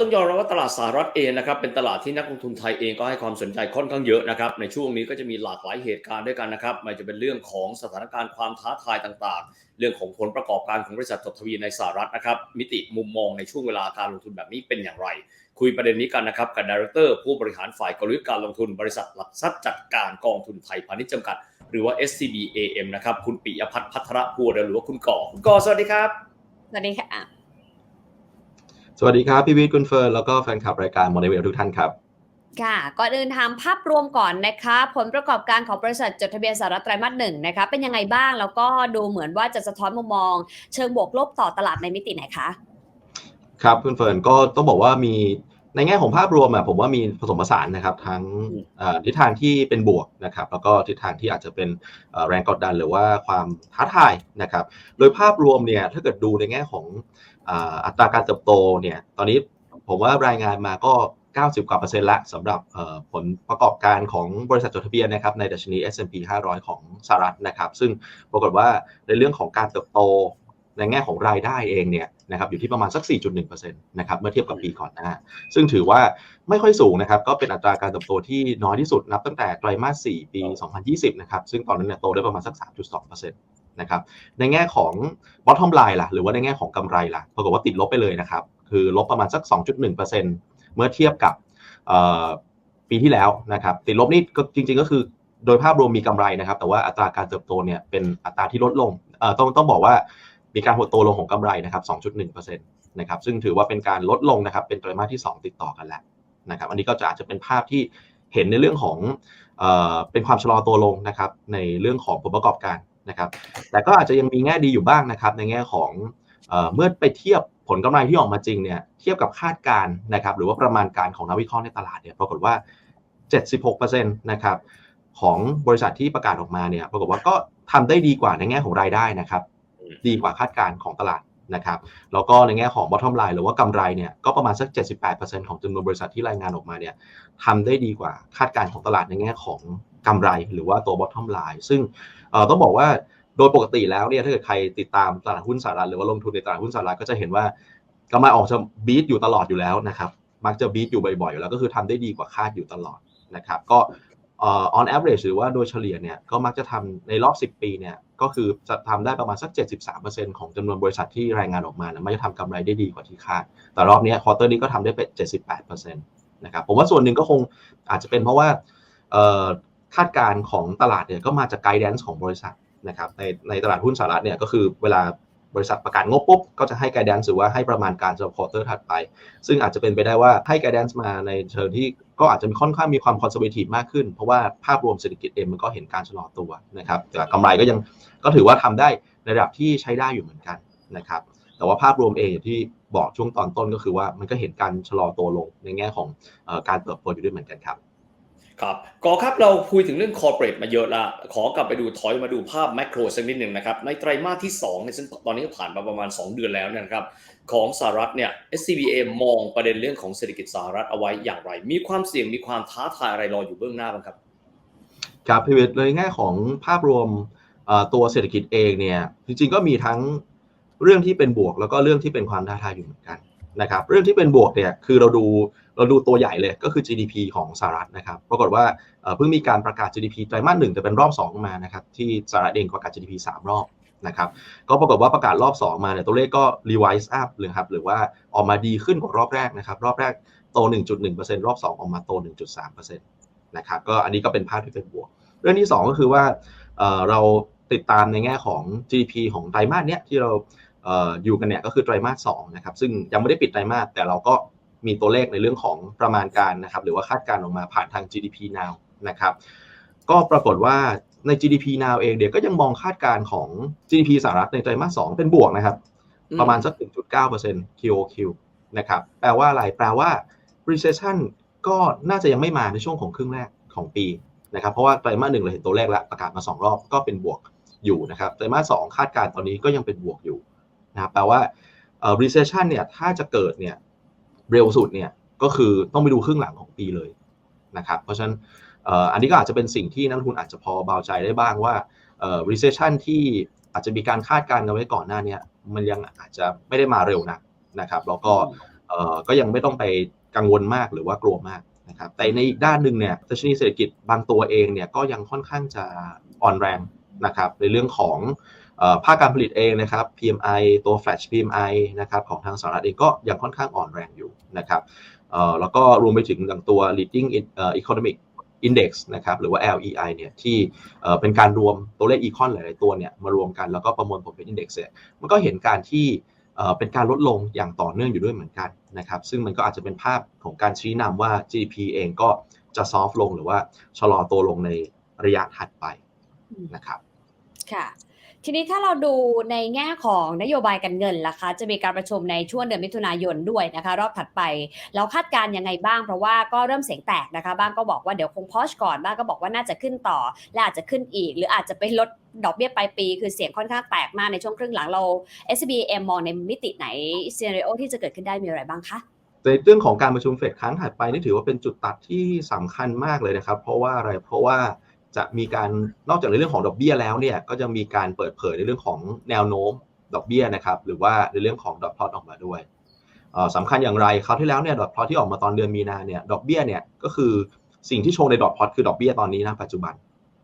ต้องยอมรับว่าตลาดสหรัฐเองนะครับเป็นตลาดที่นักลงทุนไทยเองก็ให้ความสนใจค่อนข้างเยอะนะครับในช่วงนี้ก็จะมีหลากหลายเหตุการณ์ด้วยกันนะครับไม่ว่าจะเป็นเรื่องของสถานการณ์ความท้าทายต่างๆ เรื่องของผลประกอบการของบริษัทจดทะเบียนในสหรัฐนะครับมิติมุมมองในช่วงเวลาการลงทุนแบบนี้เป็นอย่างไร คุยประเด็นนี้กันนะครับกับดีเรคเตอร์ผู้บริหารฝ่ายกลยุทธ์การลงทุนบริษัทหลักทรัพย์จัดการกองทุนไทยพาณิชย์จำกัด หรือว่า SCB AM นะครับคุณปิยพัฒน์พัทรภูเรหรือว่าคุณก่อคุณก่อสวัสดีครับสวัสดีค่ะ สวัสดีครับ พี่วิทย์คุณเฟิร์นแล้วก็แฟนคลับรายการโมเดลทุกท่านครับค่ะก่อนอื่นถามภาพรวมก่อนนะคะ ผลประกอบการของบริษัทจดทะเบียนสหรัฐไตรมาสหนึ่งนะคะ เป็นยังไงบ้างแล้วก็ดูเหมือนว่าจะสะท้อนมุมมอง เชิงบวกลบต่อตลาดในมิติไหนคะ ครับคุณเฟิร์นก็ต้องบอกว่ามี ในแง่ของภาพรวมอะผมว่ามีผสมผสานนะครับ ทั้งเอ่อทิศทางที่เป็นบวกนะครับ แล้วก็ทิศทางที่อาจจะเป็นเอ่อแรงกดดันหรือว่าความท้าทายนะครับ โดยภาพรวมเนี่ยถ้าเกิดดูในแง่ของอ่าอัตราการเติบโตเนี่ยตอนนี้ผมว่ารายงานมาก็ 90 กว่าเปอร์เซ็นต์ละสำหรับเอ่อผลประกอบการของบริษัทจดทะเบียนนะครับในดัชนี S&P 500 ของสหรัฐนะครับ ซึ่งปรากฏว่าในเรื่องของการเติบโต ในแง่ของรายได้เองเนี่ยนะครับอยู่ที่ประมาณสัก 4.1%นะครับเมื่อเทียบกับปีก่อนหน้า ซึ่งถือว่าไม่ค่อยสูงนะครับก็เป็นอัตราการเติบโตที่น้อยที่สุดนับตั้งแต่ไตรมาส 4 ปี 2020 นะครับซึ่งตอนนั้นเนี่ยโตได้ประมาณสัก 3.2%นะครับในแง่ของ bottom line ล่ะหรือว่าในแง่ของกำไรล่ะปรากฏว่าติดลบไปเลยนะครับคือลบประมาณสัก 2.1%เมื่อเทียบกับปีที่แล้วนะครับติดลบนี่ก็จริงๆก็คือโดยภาพรวมมีกำไรนะครับ แต่ว่าอัตราการเติบโตเนี่ยเป็นอัตราที่ลดลงต้องต้องบอกว่า มีการหดตัวลงของกำไรนะครับ 2.1%นะครับซึ่งถือว่าเป็นการลดลงนะครับเป็นไตรมาสที่ 2 ติดต่อกันแล้วนะครับอันนี้ก็จะอาจจะเป็นภาพที่เห็นในเรื่องของเอ่อเป็นความชะลอตัวลงนะครับในเรื่องของผลประกอบการนะครับ แต่ก็อาจจะยังมีแง่ดีอยู่บ้างนะครับในแง่ของเอ่อเมื่อไปเทียบผลกำไรที่ออกมาจริงเนี่ยเทียบกับคาดการณ์นะครับหรือว่าประมาณการของนักวิเคราะห์ในตลาดเนี่ยปรากฏว่า 76%นะครับของบริษัทที่ประกาศออกมาเนี่ยปรากฏว่าก็ทำได้ดีกว่าในแง่ของรายได้นะครับ ดีกว่าคาดการณ์ของตลาดนะครับแล้วก็ในแง่ของ bottom line หรือว่ากำไรเนี่ยก็ประมาณสัก 78%ของจำนวนบริษัทที่รายงานออกมาเนี่ยทำได้ดีกว่าคาดการณ์ของตลาดในแง่ของกำไรหรือว่าตัว bottom line ซึ่งต้องบอกว่าโดยปกติแล้วเนี่ยถ้าเกิดใครติดตามตลาดหุ้นสหรัฐหรือว่าลงทุนในตลาดหุ้นสหรัฐก็จะเห็นว่ากำไรออกจะบีทอยู่ตลอดอยู่แล้วนะครับมักจะบีทอยู่บ่อยๆอยู่แล้วก็คือทำได้ดีกว่าคาดอยู่ตลอดนะครับก็ on average หรือว่าโดยเฉลี่ยเนี่ยก็มักจะทำในรอบ 10 ปีเนี่ยก็คือจะทำได้ประมาณสัก 73%ของจำนวนบริษัทที่รายงานออกมานะไม่จะทำกำไรได้ดีกว่าที่คาด แต่รอบนี้ควอเตอร์นี้ก็ทำได้เป็น 78%นะครับผมว่าส่วนหนึ่งก็คงอาจจะเป็นเพราะว่าคาดการณ์ของตลาดเนี่ยก็มาจากไกด์แดนซ์ของบริษัทนะครับในในตลาดหุ้นสหรัฐเนี่ยก็คือเวลาบริษัทประกาศงบปุ๊บ ก็จะให้ไกด์แดนซ์หรือว่าให้ประมาณการสำหรับควอเตอร์ถัดไป ซึ่งอาจจะเป็นไปได้ว่าให้ไกด์แดนซ์มาในเชิงที่ ก็อาจจะมีค่อนข้างมีความคอนเซอร์เวทีฟมากขึ้น เพราะว่าภาพรวมเศรษฐกิจเองมันก็เห็นการชะลอตัวนะครับแต่กำไรก็ยังก็ถือว่าทำได้ในระดับที่ใช้ได้อยู่เหมือนกันนะครับแต่ว่าภาพรวมเองอย่างที่บอกช่วงตอนต้นก็คือว่ามันก็เห็นการชะลอตัวลงในแง่ของอการเติบโตอยู่ด้วยเหมือนกันครับ ครับก่อครับเราคุยถึงเรื่องคอร์เปรสมาเยอะละขอกลับไปดูถอยมาดูภาพแมกโรสักนิดหนึ่งนะครับในไตรมาสที่2เนี่ยซึ่งตอนนี้ก็ผ่านมาประมาณ 2 เดือนแล้วเนะครับของสหรัฐเนี่ย SCBA มองประเด็นเรื่องของเศรษฐกิจสหรัฐเอาไว้อย่างไร มีความเสี่ยงมีความท้าทายอะไรรออยู่เบื้องหน้าบ้างครับครับพิเวทเลยง่ายของภาพรวมตัวเศรษฐกิจเองเนี่ยจริงๆก็มีทั้งเรื่องที่เป็นบวกแล้วก็เรื่องที่เป็นความท้าทายอยู่เหมือนกัน นะครับเรื่องที่เป็นบวกเนี่ยคือเราดูเราดูตัวใหญ่เลยก็คือ GDP ของสหรัฐนะครับปรากฏว่าเพิ่งมีการประกาศ GDP ไตรมาสหนึ่งแต่เป็นรอบ2มานะครับที่สหรัฐเองประกาศ GDP 3 รอบนะครับก็ปรากฏว่าประกาศรอบ 2 มาเนี่ยตัวเลขก็ revise up เลยครับหรือว่าออกมาดีขึ้นกว่ารอบแรกนะครับรอบแรกโต 1.1%รอบ 2 ออกมาโต 1.3%นะครับก็อันนี้ก็เป็นภาพที่เป็นบวก เรื่องที่ 2 ก็คือว่าเเราติดตามในแง่ของ GDP ของไตรมาสเนี้ยที่เรา อ่ออยู่กันเนี่ยก็คือไตรมาส2นะครับซึ่งยังไม่ได้ปิดไตรมาสแต่เราก็มีตัวเลขในเรื่องของประมาณการนะครับหรือว่าคาดการณ์ออกมาผ่านทาง GDP now นะครับก็ปรากฏว่าใน GDP now เองเดี๋ยวก็ยังมองคาดการณ์ของ GDP สหรัฐในไตรมาส2เป็นบวกนะครับอืมประมาณสัก 1.9% QOQ นะครับแปลว่าอะไร แปลว่า recession ก็น่าจะยังไม่มาในช่วงของครึ่งแรกของปีนะครับเพราะว่าไตรมาสหนึ่งเราเห็นตัวเลขแล้วประกาศมา 2 รอบก็เป็นบวกอยู่นะครับไตรมาสสองคาดการณ์ตอนนี้ก็ยังเป็นบวกอยู่ นะครับแปลว่าเอ่อ recession เนี่ยถ้าจะเกิดเนี่ยเร็วสุดเนี่ยก็คือต้องไปดูครึ่งหลังของปีเลยนะครับเพราะฉะนั้นเอ่ออันนี้ก็อาจจะเป็นสิ่งที่นักลงทุนอาจจะพอเบาใจได้บ้างว่าเอ่อ recession ที่อาจจะมีการคาดการณ์กันไว้ก่อนหน้านี้มันยังอาจจะไม่ได้มาเร็วนักนะครับแล้วก็เอ่อก็ยังไม่ต้องไปกังวลมากหรือว่ากลัวมากนะครับแต่ในอีกด้านหนึ่งเนี่ยดัชนีเศรษฐกิจบางตัวเองเนี่ยก็ยังค่อนข้างจะอ่อนแรงนะครับในเรื่องของ ภาคการผลิตเองนะครับ PMI ตัว Flash PMI นะครับของทางสหรัฐเองก็ยังค่อนข้างอ่อนแรงอยู่นะครับเอ่อแล้วก็รวมไปถึงอย่างตัว leading economic index นะครับหรือว่า LEI เนี่ยที่เป็นการรวมตัวเลขอีคอนหลาย ๆ ตัวเนี่ยมารวมกันแล้วก็ประมวลผลเป็น index เนี่ยมันก็เห็นการที่เอ่อเป็นการลดลงอย่างต่อเนื่องอยู่ด้วยเหมือนกันนะครับซึ่งมันก็อาจจะเป็นภาพของการชี้นำว่า GDP เองก็จะซอฟลงหรือว่าชะลอตัวลงในระยะถัดไปนะครับค่ะ ทีนี้ถ้าเราดูในแง่ของนโยบายการเงินล่ะคะ จะมีการประชุมในช่วงเดือนมิถุนายนด้วยนะคะ รอบถัดไป เราคาดการณ์ยังไงบ้าง เพราะว่าก็เริ่มเสียงแตกนะคะ บ้างก็บอกว่าเดี๋ยวคงพอชก่อน บ้างก็บอกว่าน่าจะขึ้นต่อ และอาจจะขึ้นอีก หรืออาจจะไปลดดอกเบี้ยปลายปี คือเสียงค่อนข้างแตกมากในช่วงครึ่งหลังเรา SBM มองในมิติไหนซีนารีโอที่จะเกิดขึ้นได้มีอะไรบ้างคะในเรื่องของการประชุมเฟดครั้งถัดไปนี่ถือว่าเป็นจุดตัดที่สำคัญมากเลยนะครับ เพราะว่าอะไรเพราะว่า จะมีการนอกจากในเรื่องของดอกเบี้ยแล้วเนี่ยก็จะมีการเปิดเผยในเรื่องของแนวโน้มดอกเบี้ยนะครับหรือว่าในเรื่องของดอทพลอตออกมาด้วยเอ่อสำคัญอย่างไรคราวที่แล้วเนี่ยดอทพลอตที่ออกมาตอนเดือนมีนาเนี่ยดอกเบี้ยเนี่ยก็คือสิ่งที่โชว์ในดอทพลอตคือดอกเบี้ยตอนนี้นะปัจจุบัน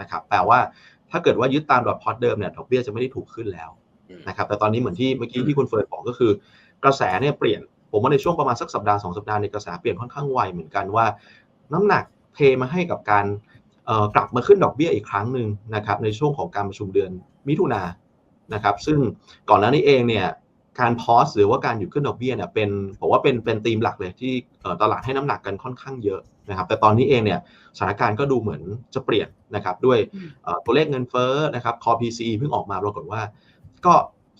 นะครับแปลว่าถ้าเกิดว่ายึดตามดอทพลอตเดิมเนี่ยดอกเบี้ยจะไม่ได้ถูกขึ้นแล้วนะครับแต่ตอนนี้เหมือนที่เมื่อกี้ที่คุณเฟิร์นบอกก็คือ กระแสเนี่ยเปลี่ยนผมว่าในช่วงประมาณสักสัปดาห์สองสัปดาห์ในยกระแสเปลี่ยนค่อนข้างไวเหมือนกันว่า น้ำหนักเทมาให้กับการเอ่อ กลับมาขึ้นดอกเบี้ยอีกครั้งหนึ่งนะครับในช่วงของการประชุมเดือนมิถุนานะครับซึ่งก่อนหน้านี้เองเนี่ยการพอสหรือว่าการหยุดขึ้นดอกเบี้ยเนี่ยเป็นผมว่าเป็นเป็นธีมหลักเลยที่ตลาดให้น้ำหนักกันค่อนข้างเยอะนะครับแต่ตอนนี้เองเนี่ยสถานการณ์ก็ดูเหมือนจะเปลี่ยนนะครับด้วยตัวเลขเงินเฟ้อนะครับ core PCE เพิ่งออกมาปรากฏว่าก็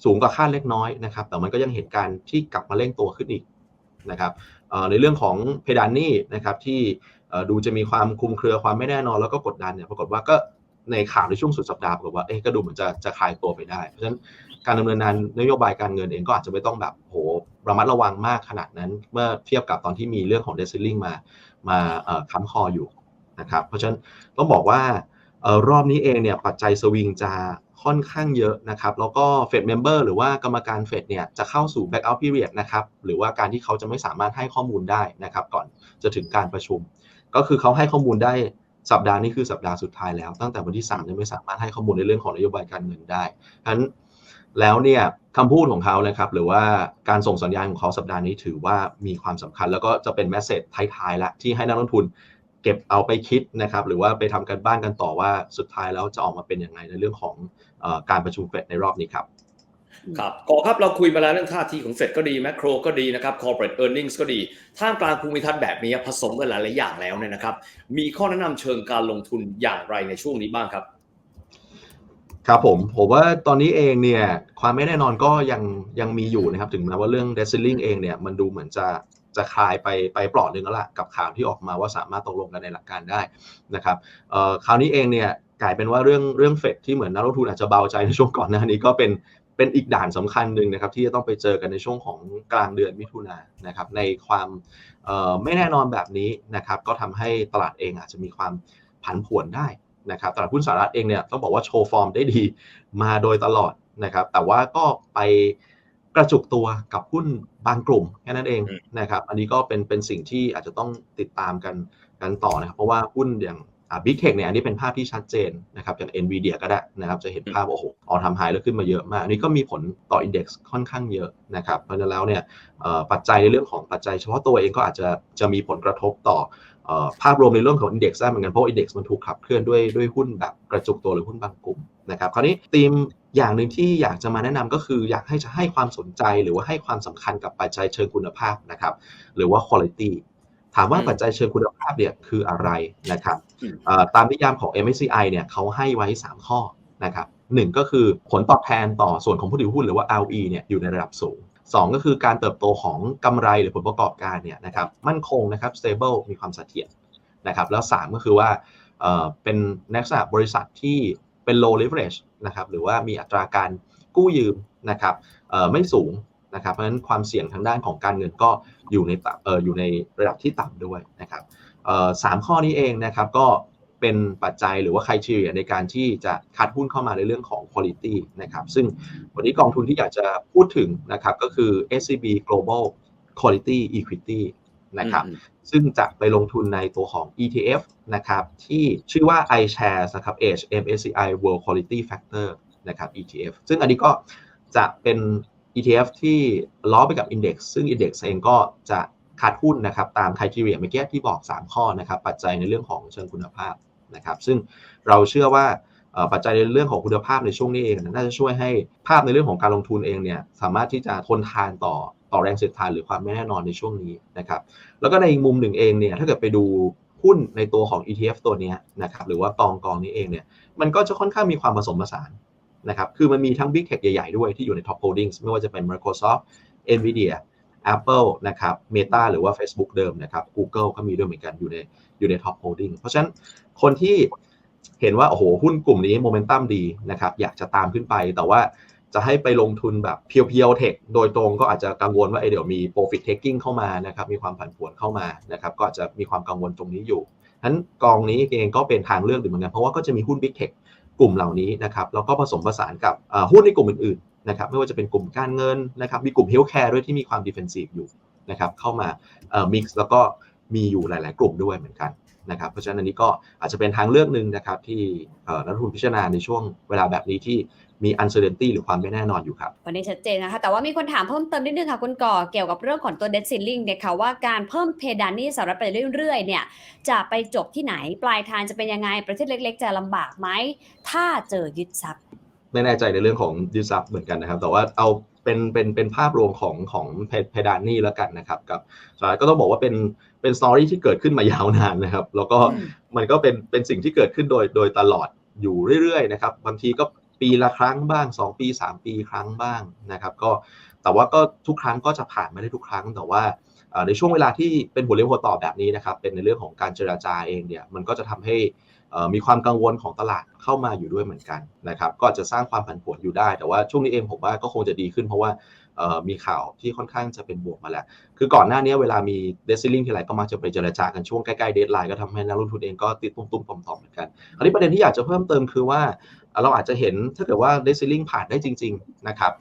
สูงกว่าคาดเล็กน้อยนะครับแต่มันก็ยังเห็นการที่กลับมาเร่งตัวขึ้นอีกนะครับในเรื่องของเพดานหนี้นะครับที่ ดูจะมีความคุมเครือความไม่แน่นอนแล้วก็กดดันเนี่ยปรากฏว่าก็ในข่าวในช่วงสุดสัปดาห์ปรากฏว่าเอ๊ะก็ดูเหมือนจะจะคลายตัวไปได้ เพราะฉะนั้นการดำเนินงานนโยบายการเงินเองก็อาจจะไม่ต้องแบบโหระมัดระวังมากขนาดนั้น เมื่อเทียบกับตอนที่มีเรื่องของเดซิลลิงมามาค้ำคออยู่นะครับเพราะฉะนั้นต้องบอกว่าออรอบนี้เองเนี่ยปัจจัยสวิงจะค่อนข้างเยอะนะครับ แล้วก็เฟดเมมเบอร์หรือว่ากรรมการเฟดเนี่ยจะเข้าสู่ blackout period นะครับ หรือว่าการที่เขาจะไม่สามารถให้ข้อมูลได้นะครับ ก่อนจะถึงการประชุม ก็คือเขาให้ข้อมูลได้สัปดาห์นี้คือสัปดาห์สุดท้ายแล้ว ตั้งแต่วันที่3ยังไม่สามารถให้ข้อมูลในเรื่องของนโยบายการเงินได้ฉะนั้นแล้วเนี่ยคำพูดของเขานะครับ หรือว่าการส่งสัญญาณของเขาสัปดาห์นี้ถือว่ามีความสำคัญ แล้วก็จะเป็นแมสเซจท้ายๆละที่ให้นักลงทุนเก็บเอาไปคิดนะครับ หรือว่าไปทำกันบ้านกันต่อว่าสุดท้ายแล้วจะออกมาเป็นยังไงในเรื่องของอการประชุมเฟดในรอบนี้ครับ ครับกอครับเราคุยมาแล้วเรื่องท่าทีของเฟดก็ดีแมคโครก็ดีนะครับ corporate earnings ก็ดี ท่ามกลางภูมิทัศน์แบบนี้ผสมกันหลายๆอย่างแล้วเนี่ยนะครับ มีข้อแนะนำเชิงการลงทุนอย่างไรในช่วงนี้บ้างครับ ครับผมผมว่าตอนนี้เองเนี่ยความไม่แน่นอนก็ยังยังมีอยู่นะครับ ถึงแม้ว่าเรื่อง d e c i l i n g เองเนี่ยมันดูเหมือนจะจะคลายไปไปปลอดหนึ่งแล้วล่ะกับข่าวที่ออกมาว่าสามารถตกลงกันในหลักการได้นะครับเอ่อคราวนี้เองเนี่ยกลายเป็นว่าเรื่องเรื่องเฟดที่เหมือนนักลงทุนอาจจะเบาใจในช่วงก่อนหน้านี้ก็เป็น เป็นอีกด่านสำคัญหนึ่งนะครับที่จะต้องไปเจอกันในช่วงของกลางเดือนมิถุนายนนะครับในความเอ่อไม่แน่นอนแบบนี้นะครับก็ทำให้ตลาดเองอาจจะมีความผันผวนได้นะครับตลาดหุ้นสหรัฐเองเนี่ยต้องบอกว่าโชว์ฟอร์มได้ดีมาโดยตลอดนะครับแต่ว่าก็ไปกระจุกตัวกับหุ้นบางกลุ่มแค่นั้นเองอืมนะครับอันนี้ก็เป็นเป็นสิ่งที่อาจจะต้องติดตามกันกันต่อนะครับเพราะว่าหุ้นอย่าง บิ๊กเทคเนี่ยอันนี้เป็นภาพที่ชัดเจนนะครับอย่าง NVIDIA ก็ได้นะครับจะเห็นภาพโอ้โหออทำไฮแล้วขึ้นมาเยอะมาก อันนี้ก็มีผลต่ออินเด็กซ์ค่อนข้างเยอะนะครับเพราะฉะนั้นแล้วเนี่ยเอ่อปัจจัยในเรื่องของปัจจัยเฉพาะตัวเองก็อาจจะจะมีผลกระทบต่อเอ่อภาพรวมในเรื่องของอินเด็กซ์ได้เหมือนกันเพราะอินเด็กซ์มันถูกขับเคลื่อนด้วยด้วยหุ้นแบบกระจุกตัวหรือหุ้นบางกลุ่มนะครับคราวนี้ธีมอย่างหนึ่งที่อยากจะมาแนะนำก็คืออยากให้จะให้ความสนใจหรือว่าให้ความสำคัญกับปัจจัยเชิงคุณภาพนะครับหรือว่า quality ถามว่าอืมปัจจัยเชิงคุณภาพเนี่ยคืออะไรนะครับอืมเอ่อตามนิยามของ MSCI เนี่ยเขาให้ไว้ 3 ข้อนะครับหนึ่งก็คือผลตอบแทนต่อส่วนของผู้ถือหุ้นหรือว่า ROE เนี่ยอยู่ในระดับสูงสองก็คือการเติบโตของกำไรหรือผลประกอบการเนี่ยนะครับมั่นคงนะครับ stable มีความเสถียรนะครับแล้ว 3 ก็คือว่าเอ่อเป็นลักษณะบริษัทที่เป็น low leverage นะครับหรือว่ามีอัตราการกู้ยืมนะครับเอ่อไม่สูง นะครับเพราะฉะนั้นความเสี่ยงทางด้านของการเงินก็อยู่ในต่ำเอ่ออยู่ในระดับที่ต่ำด้วยนะครับเอ่อสามข้อนี้เองนะครับก็เป็นปัจจัยหรือว่า criteria ในการที่จะคัดหุ้นเข้ามาในเรื่องของ quality นะครับซึ่งวันนี้กองทุนที่อยากจะพูดถึงนะครับก็คือ SCB Global quality equity นะครับอืมซึ่งจะไปลงทุนในตัวของ ETF นะครับที่ชื่อว่า iShares นะครับ Age MSCI World Quality Factor นะครับ ETF ซึ่งอันนี้ก็จะเป็น ETF ที่ล้อไปกับ Index ซึ่ง Index เองก็จะขาดหุ้นนะครับตามคุณทีเรียเมื่อกี้ที่บอก 3 ข้อนะครับปัจจัยในเรื่องของเชิงคุณภาพนะครับซึ่งเราเชื่อว่าปัจจัยในเรื่องของคุณภาพในช่วงนี้เองน่าจะช่วยให้ภาพในเรื่องของการลงทุนเองเนี่ยสามารถที่จะทนทานต่อต่อแรงเสียดทานหรือความไม่แน่นอนในช่วงนี้นะครับแล้วก็ในอีกมุมหนึ่งเองเนี่ยถ้าเกิดไปดูหุ้นในตัวของ ETF ตัวนี้นะครับหรือว่ากองกองนี้เองเนี่ยมันก็จะค่อนข้างมีความผสมผสาน นะครับ คือมันมีทั้ง Big Tech ใหญ่ ๆ ด้วยที่อยู่ใน Top Holdings ไม่ว่าจะเป็น Microsoft Nvidia Apple นะครับ Meta หรือว่า Facebook เดิมนะครับ Google ก็มีด้วยเหมือนกันอยู่ในอยู่ใน Top Holding เพราะฉะนั้นคนที่เห็นว่าโอ้โหหุ้นกลุ่มนี้โมเมนตัมดีนะครับอยากจะตามขึ้นไป แต่ว่าจะให้ไปลงทุนแบบเพียวๆเทคโดยตรงก็อาจจะกังวลว่าเอเดี๋ยวมี profit taking เข้ามานะครับมีความผันผวนเข้ามานะครับก็อาจจะมีความกังวลตรงนี้อยู่ฉะนั้นกองนี้เองก็เป็นทางเลือกหนึ่งเหมือนกันเพราะว่าก็จะมีหุ้น Big Tech กลุ่มเหล่านี้นะครับแล้วก็ผสมผสานกับหุ้นในกลุ่มอื่นๆนะครับไม่ว่าจะเป็นกลุ่มการเงินนะครับมีกลุ่มเฮลท์แคร์ด้วยที่มีความดิเฟนซีฟอยู่นะครับเข้ามาเอ่อ mix แล้วก็มีอยู่หลาย ๆ กลุ่มด้วยเหมือนกันนะครับเพราะฉะนั้นอันนี้ก็อาจจะเป็นทางเลือกหนึ่งนะครับที่นักลงทุนพิจารณาในช่วงเวลาแบบนี้ที่ มี uncertainty หรือความไม่แน่นอนอยู่ครับวันนี้ชัดเจนนะคะ แต่ว่ามีคนถามเพิ่มเติมนิดนึงค่ะคุณก่อเกี่ยวกับเรื่องของตัว debt ceiling เนี่ยค่ะว่าการเพิ่มเพดานหนี้สหรัฐไปเรื่อยๆเนี่ยจะไปจบที่ไหนปลายทางจะเป็นยังไงประเทศเล็ก ๆ จะลำบากไหมถ้าเจอยึดทรัพย์ไม่แน่ใจในเรื่องของยืดซับเหมือนกันนะครับ แต่ว่าเอาเป็นเป็นเป็นภาพรวมของของเพเพดานนี่แล้วกันนะครับกับสหรัฐก็ต้องบอกว่าเป็นเป็นสตอรี่ที่เกิดขึ้นมายาวนานนะครับ แล้วก็อืมมันก็เป็นเป็นสิ่งที่เกิดขึ้นโดยโดยตลอดอยู่เรื่อยๆนะครับบางทีก็ ปีละครั้งบ้าง 2 ปี 3 ปีครั้งบ้างนะครับ ก็แต่ว่าก็ทุกครั้งก็จะผ่านไมาได้ทุกครั้ง แต่ว่าในช่วงเวลาที่เป็นหัวเรียวหัวต่อแบบนี้นะครับ เป็นในเรื่องของการเจราจาเองเนี่ยมันก็จะทำให้มีความกังวลของตลาดเข้ามาอยู่ด้วยเหมือนกันนะครับ ก็จะสร้างความผันผวนอยู่ได้ แต่ว่าช่วงนี้เองผมว่าก็คงจะดีขึ้นเพราะว่ามีข่าวที่ค่อนข้างจะเป็นบวกมาแล้ว คือก่อนหน้านี้เวลามีเดซิลิงที่ไรก็มักจะไปเจรจากันช่วงใกล้ๆเดทไลน์ก็ทำให้นักลงทุนเองก็ติดตุ้มๆต่อมๆเหมือนกัน คราวนี้ประเด็นที่อยากจะเพิ่มเติมคือว่า เราอาจจะเห็นถ้าเกิดว่าเดซิลิงผ่านได้จริง ๆ นะครับ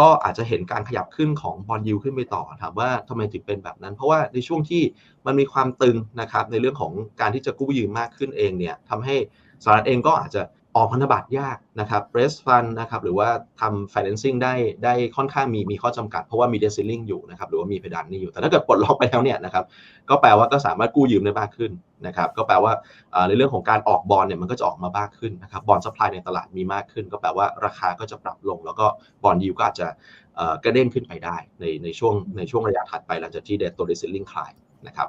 ก็อาจจะเห็นการขยับขึ้นของบอลยูขึ้นไปต่อถามว่าทำไมถึงเป็นแบบนั้น เพราะว่าในช่วงที่มันมีความตึงนะครับในเรื่องของการที่จะกู้ยืมมากขึ้นเองเนี่ยทำให้สหรัฐเองก็อาจจะ ออกพันธบัตรยากนะครับ raise fund นะครับหรือว่าทำ financing ได้ได้ค่อนข้างมีมีข้อจำกัด เพราะว่ามี debt ceiling อยู่นะครับหรือว่ามีเพดานนี้อยู่ แต่ถ้าเกิดปลดล็อกไปแล้วเนี่ยนะครับก็แปลว่าก็สามารถกู้ยืมได้มากขึ้นนะครับก็แปลว่าอ่าในเรื่องของการออกบอลเนี่ยมันก็จะออกมามากขึ้นนะครับบอล supply ในตลาดมีมากขึ้น ก็แปลว่าราคาก็จะปรับลง แล้วก็บอลยิวก็อาจจะเอ่อกระเด้งขึ้นไปได้ในในช่วงในช่วงระยะถัดไปหลังจากที่ debt ตัว debt ceiling คลายนะครับ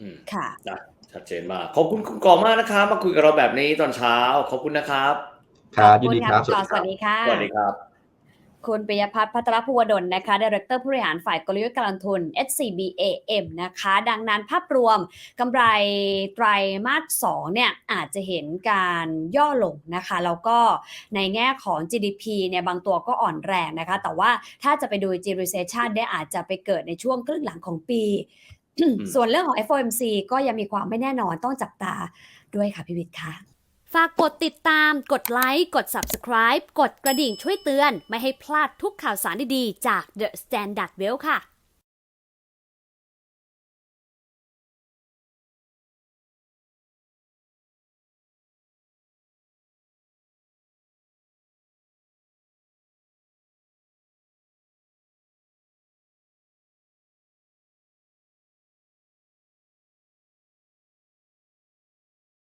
อืมค่ะนะ ชัดเจนมากขอบคุณคุณก่อมากนะครับ มาคุยกับเราแบบนี้ตอนเช้า ขอบคุณนะครับ ครับยิขนอดีณครับณก่อสวัสดีค่ะสวัสดีครับ คุณปิยพัฒน์พัทรภูวดลนะคะดีเรคเตอร์ผู้บริหารฝ่ายกลยุทธ์การลงทุน SCBAM นะคะ ดังนั้นภาพรวมกำไรไตรมาส2เนี่ยอาจจะเห็นการย่อลงนะคะ แล้วก็ในแง่ของ GDP เนี่ยบางตัวก็อ่อนแรงนะคะ แต่ว่าถ้าจะไปดู G recession เนี่ยอาจจะไปเกิดในช่วงครึ่งหลังของปี ส่วนเรื่องของ FOMC ก็ยังมีความไม่แน่นอนต้องจับตาด้วยค่ะพี่วิทย์ค่ะ ฝากกดติดตาม กดไลค์ กด Subscribe กดกระดิ่งช่วยเตือน ไม่ให้พลาดทุกข่าวสารดีๆ จาก The Standard Well ค่ะ